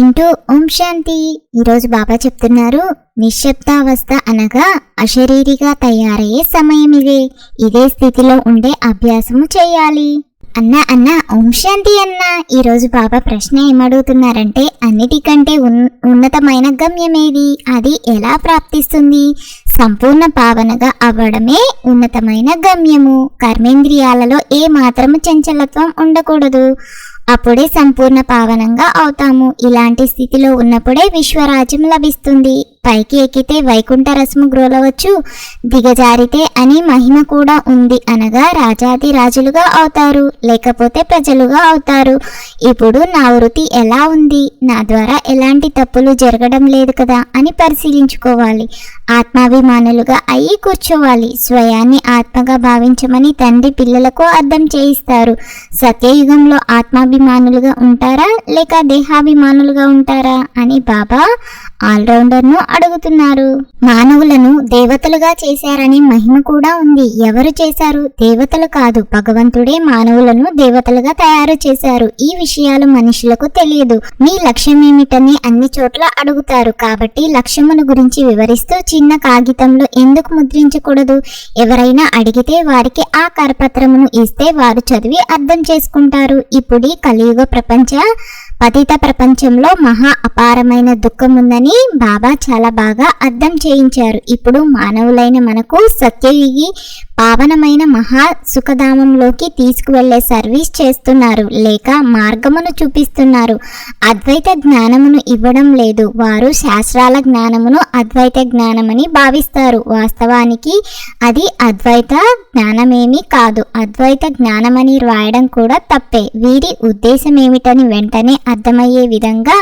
చింటూ ఓం శాంతి. ఈరోజు బాబా చెప్తున్నారు నిశ్శబ్దావస్థ అనగా అశరీరిగా తయారయ్యే సమయం ఇదే. ఇదే స్థితిలో ఉండే అభ్యాసము చేయాలి. అన్న అన్న ఓం శాంతి అన్న. ఈరోజు బాబా ప్రశ్న ఏమడుగుతున్నారంటే అన్నిటికంటే ఉన్- ఉన్నతమైన గమ్యమేది? అది ఎలా ప్రాప్తిస్తుంది? సంపూర్ణ పావనగా అవ్వడమే ఉన్నతమైన గమ్యము. కర్మేంద్రియాలలో ఏ మాత్రము చంచలత్వం ఉండకూడదు. అప్పుడే సంపూర్ణ పావనంగా అవుతాము. ఇలాంటి స్థితిలో ఉన్నప్పుడే విశ్వరాజ్యం లభిస్తుంది. పైకి ఎక్కితే వైకుంఠ రసము గ్రోలవచ్చు. దిగజారితే అని మహిమ కూడా ఉంది అనగా రాజాది రాజులుగా అవుతారు. లేకపోతే ప్రజలుగా అవుతారు. ఇప్పుడు నా వృత్తి ఎలా ఉంది? నా ద్వారా ఎలాంటి తప్పులు జరగడం లేదు కదా అని పరిశీలించుకోవాలి. ఆత్మాభిమానులుగా అయి కూర్చోవాలి. స్వయాన్ని ఆత్మగా భావించమని తండ్రి పిల్లలకు అర్థం చేయిస్తారు. సత్యయుగంలో అభిమానులుగా ఉంటారా లేక దేహాభిమానులుగా ఉంటారా అని బాబా ఆల్రౌండర్ను అడుగుతున్నారు. మానవులను దేవతలుగా చేశారనే మహిమ కూడా ఉంది. ఎవరు చేశారు? దేవతలు కాదు. భగవంతుడే మానవులను దేవతలుగా తయారు చేశారు. ఈ విషయాలు మనుషులకు తెలియదు. మీ లక్ష్యం ఏమిటని అన్ని చోట్ల అడుగుతారు. కాబట్టి లక్ష్యమును గురించి వివరిస్తూ చిన్న కాగితంలో ఎందుకు ముద్రించకూడదు? ఎవరైనా అడిగితే వారికి ఆ కరపత్రమును ఇస్తే వారు చదివి అర్థం చేసుకుంటారు. ఇప్పుడు ఈ కలియుగ ప్రపంచ పతిత ప్రపంచంలో మహా అపారమైన దుఃఖం ఉందని బాబా చాలా బాగా అర్థం చేయించారు. ఇప్పుడు మానవులైన మనకు సత్యయుగి పావనమైన మహా సుఖధామంలోకి తీసుకువెళ్ళే సర్వీస్ చేస్తున్నారు. లేక మార్గమును చూపిస్తున్నారు. అద్వైత జ్ఞానమును ఇవ్వడం లేదు. వారు శాస్త్రాల జ్ఞానమును అద్వైత జ్ఞానమని భావిస్తారు. వాస్తవానికి అది అద్వైత జ్ఞానమేమీ కాదు. అద్వైత జ్ఞానమని రాయడం కూడా తప్పే. వీరి ఉద్దేశం ఏమిటని వెంటనే అర్థమయ్యే విధంగా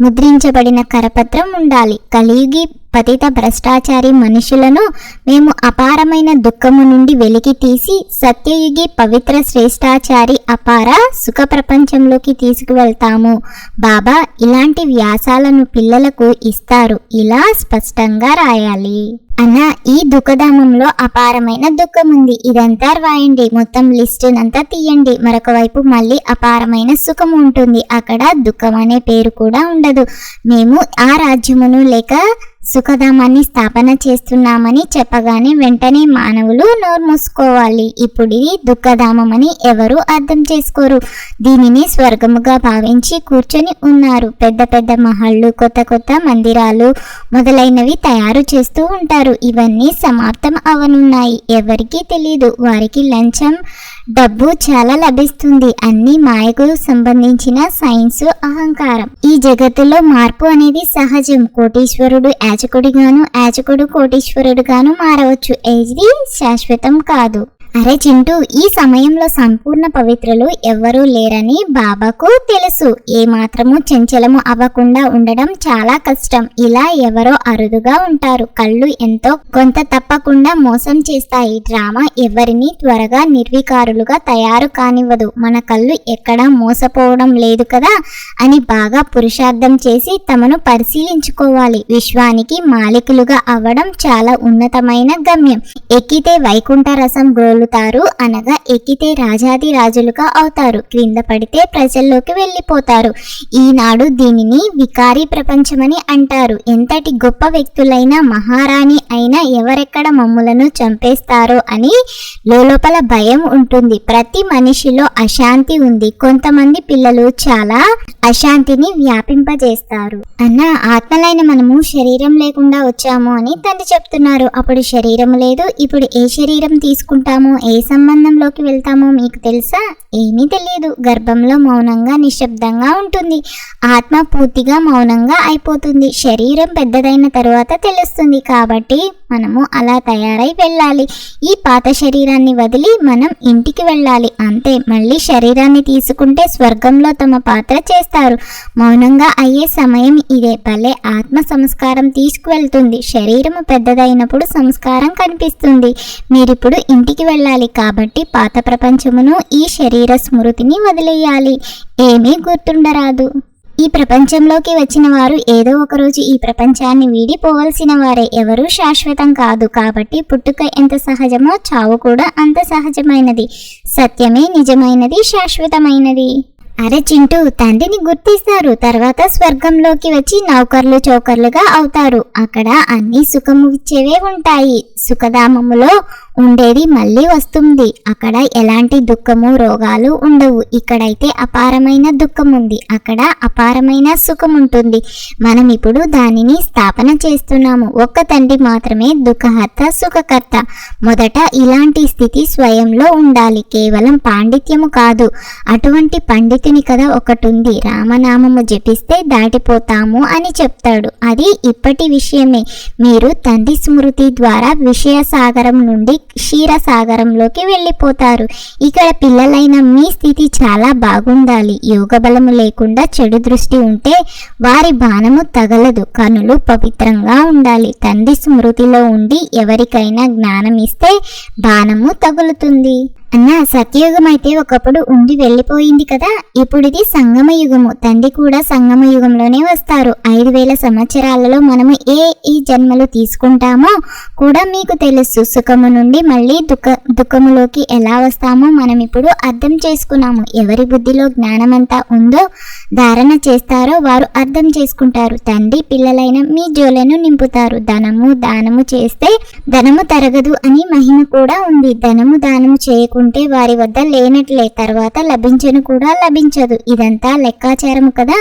ముద్రించబడిన కరపత్రం ఉండాలి. కలియుగి పతిత భ్రష్టాచారి మనుషులను మేము అపారమైన దుఃఖము నుండి వెలికి తీసి సత్యయుగి పవిత్ర శ్రేష్టాచారి అపార సుఖ ప్రపంచంలోకి తీసుకువెళ్తాము. బాబా ఇలాంటి వ్యాసాలను పిల్లలకు ఇస్తారు. ఇలా స్పష్టంగా రాయాలి. అన్న ఈ దుఃఖధామంలో అపారమైన దుఃఖం ఉంది ఇదంతా రాయండి. మొత్తం లిస్ట్ అంతా తీయండి. మరొక వైపు మళ్ళీ అపారమైన సుఖం ఉంటుంది. అక్కడ దుఃఖం అనే పేరు కూడా ఉండదు. మేము ఆ రాజ్యమును లేక సుఖధామాన్ని స్థాపన చేస్తున్నామని చెప్పగానే వెంటనే మానవులు నోరు మూసుకోవాలి. ఇప్పుడు ఇది దుఃఖధామం అని ఎవరు అర్థం చేసుకోరు. దీనిని స్వర్గముగా భావించి కూర్చొని ఉన్నారు. పెద్ద పెద్ద మహళ్ళు కొత్త కొత్త మందిరాలు మొదలైనవి తయారు చేస్తూ ఉంటారు. ఇవన్నీ సమాప్తం అవనున్నాయి. ఎవరికీ తెలియదు వారికి లంచం డబ్బు చాలా లభిస్తుంది. అన్ని మాయకు సంబంధించిన సైన్స్ అహంకారం. ఈ జగత్తులో మార్పు అనేది సహజం. కోటీశ్వరుడు యాచకుడిగాను యాచకుడు కోటీశ్వరుడుగాను మారవచ్చు. ఏది శాశ్వతం కాదు. అరే చింటూ ఈ సమయంలో సంపూర్ణ పవిత్రులు ఎవ్వరూ లేరని బాబాకు తెలుసు. ఏ మాత్రము చంచలము అవ్వకుండా ఉండడం చాలా కష్టం. ఇలా ఎవరో అరుదుగా ఉంటారు. కళ్ళు ఎంతో కొంత తప్పకుండా మోసం చేస్తాయి. డ్రామా ఎవరిని త్వరగా నిర్వికారులుగా తయారు కానివ్వదు. మన కళ్ళు ఎక్కడా మోసపోవడం లేదు కదా అని బాగా పురుషార్థం చేసి తమను పరిశీలించుకోవాలి. విశ్వానికి మాలికులుగా అవ్వడం చాలా ఉన్నతమైన గమ్యం. ఎక్కితే వైకుంఠ రసం గ్రోలుతారు అనగా ఎక్కితే రాజాది రాజులుగా అవుతారు. క్రింద పడితే ప్రజల్లోకి వెళ్ళిపోతారు. ఈనాడు దీనిని వికారి ప్రపంచమని అంటారు. ఎంతటి గొప్ప వ్యక్తులైన మహారాణి అయినా ఎవరెక్కడ మమ్ములను చంపేస్తారో అని లోపల భయం ఉంటుంది. ప్రతి మనిషిలో అశాంతి ఉంది. కొంతమంది పిల్లలు చాలా అశాంతిని వ్యాపింపజేస్తారు. అన్న ఆత్మలైన మనము శరీరం లేకుండా వచ్చాము అని తండ్రి చెప్తున్నారు. అప్పుడు శరీరం లేదు. ఇప్పుడు ఏ శరీరం తీసుకుంటాము? ఏ సంబంధంలోకి వెళ్తామో మీకు తెలుసా? ఏమీ తెలియదు. గర్భంలో మౌనంగా నిశ్శబ్దంగా ఉంటుంది. ఆత్మ పూర్తిగా మౌనంగా అయిపోతుంది. శరీరం పెద్దదైన తరువాత తెలుస్తుంది. కాబట్టి మనము అలా తయారై వెళ్ళాలి. ఈ పాత శరీరాన్ని వదిలి మనం ఇంటికి వెళ్ళాలి. అంతే. మళ్ళీ శరీరాన్ని తీసుకుంటే స్వర్గంలో తమ పాత్ర చేస్తారు. మౌనంగా అయ్యే సమయం ఇదే. భలే ఆత్మ సంస్కారం తీసుకువెళ్తుంది. శరీరము పెద్దదైనప్పుడు సంస్కారం కనిపిస్తుంది. మీరిప్పుడు ఇంటికి వెళ్ళాలి కాబట్టి పాత ప్రపంచమును ఈ శరీర స్మృతిని వదిలేయాలి. ఏమీ గుర్తుండరాదు. ఈ ప్రపంచంలోకి వచ్చిన వారు ఏదో ఒక రోజు ఈ ప్రపంచాన్ని వీడిపోవలసిన వారే ఎవరూ శాశ్వతం కాదు కాబట్టి పుట్టుక ఎంత సహజమో చావు కూడా అంత సహజమైనది. సత్యమే నిజమైనది శాశ్వతమైనది. అరే చింటూ తండ్రిని గుర్తిస్తారు. తర్వాత స్వర్గంలోకి వచ్చి నౌకర్లు చౌకర్లుగా అవుతారు. అక్కడ అన్ని సుఖము ఇచ్చేవే ఉంటాయి. సుఖధామములో ఉండేది మళ్ళీ వస్తుంది. అక్కడ ఎలాంటి దుఃఖము రోగాలు ఉండవు. ఇక్కడైతే అపారమైన దుఃఖం ఉంది అక్కడ అపారమైన సుఖం ఉంటుంది మనం ఇప్పుడు దానిని స్థాపన చేస్తున్నాము. ఒక్క తండ్రి మాత్రమే దుఃఖహర్త సుఖకర్త. మొదట ఇలాంటి స్థితి స్వయంలో ఉండాలి. కేవలం పాండిత్యము కాదు. అటువంటి పండితుని కదా ఒకటి ఉంది రామనామము జపిస్తే దాటిపోతాము అని చెప్తాడు. అది ఇప్పటి విషయమే. మీరు తండ్రి స్మృతి ద్వారా విషయ సాగరం నుండి క్షీర సాగరంలోకి వెళ్ళిపోతారు. ఇక్కడ పిల్లలైన మీ స్థితి చాలా బాగుండాలి. యోగ బలము లేకుండా చెడు దృష్టి ఉంటే వారి బాణము తగలదు. కనులు పవిత్రంగా ఉండాలి. తండ్రి స్మృతిలో ఉండి ఎవరికైనా జ్ఞానం ఇస్తే బాణము తగులుతుంది. అన్న సత్యయుగం అయితే ఒకప్పుడు ఉండి వెళ్ళిపోయింది కదా. ఇప్పుడిది సంగమ యుగము. తండ్రి కూడా సంగమ యుగంలోనే వస్తారు. ఐదు వేల సంవత్సరాలలో మనము ఏ ఈ జన్మలు తీసుకుంటామో కూడా మీకు తెలుసు. సుఖము నుండి మళ్ళీ దుఃఖ దుఃఖములోకి ఎలా వస్తామో మనం ఇప్పుడు అర్థం చేసుకున్నాము. ఎవరి బుద్ధిలో జ్ఞానమంతా ఉందో ధారణ చేస్తారో వారు అర్థం చేసుకుంటారు. తండ్రి పిల్లలైన మీ జోలను నింపుతారు. ధనము దానము చేస్తే ధనము తరగదు అని మహిమ కూడా ఉంది. ధనము దానము చేయకుండా ఉంటే వారి వద్ద లేనట్లే. తర్వాత లభించను కూడా లభించదు. ఇదంతా లెక్కాచారము కదా?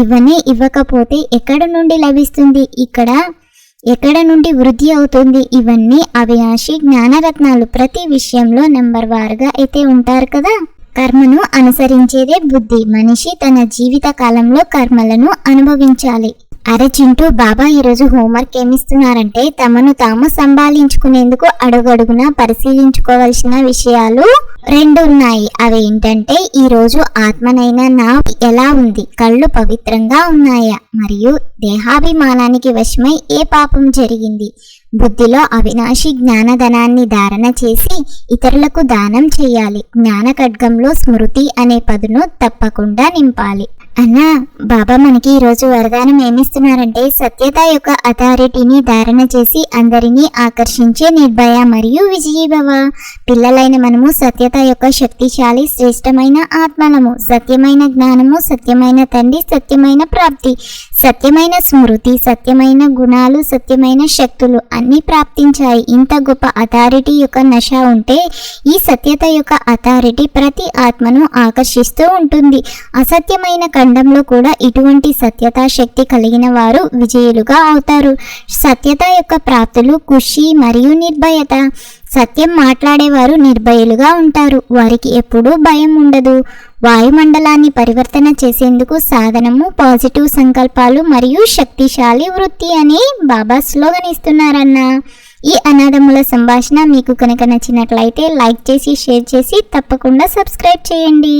ఇవన్నీ ఇవ్వకపోతే ఎక్కడ నుండి లభిస్తుంది? ఇక్కడ ఎక్కడ నుండి వృద్ధి అవుతుంది? ఇవన్నీ అవినాశి జ్ఞానరత్నాలు. ప్రతి విషయంలో నెంబర్ వారుగా అయితే ఉంటారు కదా? కర్మను అనుసరించేదే బుద్ధి. మనిషి తన జీవిత కాలంలో కర్మలను అనుభవించాలి. అరే చింటూ బాబా ఈరోజు హోంవర్క్ ఏమిస్తున్నారంటే తమను తాము సంభాళించుకునేందుకు అడుగడుగునా పరిశీలించుకోవాల్సిన విషయాలు రెండు ఉన్నాయి అవి ఏంటంటే ఈ రోజు ఆత్మనైన నా ఎలా ఉంది? కళ్ళు పవిత్రంగా ఉన్నాయా? మరియు దేహాభిమానానికి వశమై ఏ పాపం జరిగింది? బుద్ధిలో అవినాశి జ్ఞానధనాన్ని ధారణ చేసి ఇతరులకు దానం చేయాలి. జ్ఞాన ఖడ్గంలో స్మృతి అనే పదును తప్పకుండా నింపాలి. అన్నా బాబా మనకి ఈరోజు వరదానం ఏమిస్తున్నారంటే సత్యత యొక్క అథారిటీని ధారణ చేసి అందరినీ ఆకర్షించే నిర్భయ మరియు విజయీభవ పిల్లలైన మనము సత్యత యొక్క శక్తిశాలి శ్రేష్టమైన ఆత్మలము సత్యమైన జ్ఞానము సత్యమైన తండ్రి సత్యమైన ప్రాప్తి సత్యమైన స్మృతి సత్యమైన గుణాలు సత్యమైన శక్తులు అన్నీ ప్రాప్తించాయి. ఇంత గొప్ప అథారిటీ యొక్క నశ ఉంటే ఈ సత్యత యొక్క అథారిటీ ప్రతి ఆత్మను ఆకర్షిస్తూ ఉంటుంది. అసత్యమైన ఖండంలో కూడా ఇటువంటి సత్యతా శక్తి కలిగిన వారు విజయులుగా అవుతారు. సత్యత యొక్క ప్రాప్తులు ఖుషి మరియు నిర్భయత. సత్యం మాట్లాడేవారు నిర్భయులుగా ఉంటారు. వారికి ఎప్పుడూ భయం ఉండదు. వాయుమండలాన్ని పరివర్తన చేసేందుకు సాధనము పాజిటివ్ సంకల్పాలు మరియు శక్తిశాలి వృత్తి అని బాబా స్లోగన్ ఇస్తున్నారన్న ఈ అనాథముల సంభాషణ మీకు కనుక నచ్చినట్లయితే లైక్ చేసి షేర్ చేసి తప్పకుండా సబ్స్క్రైబ్ చేయండి.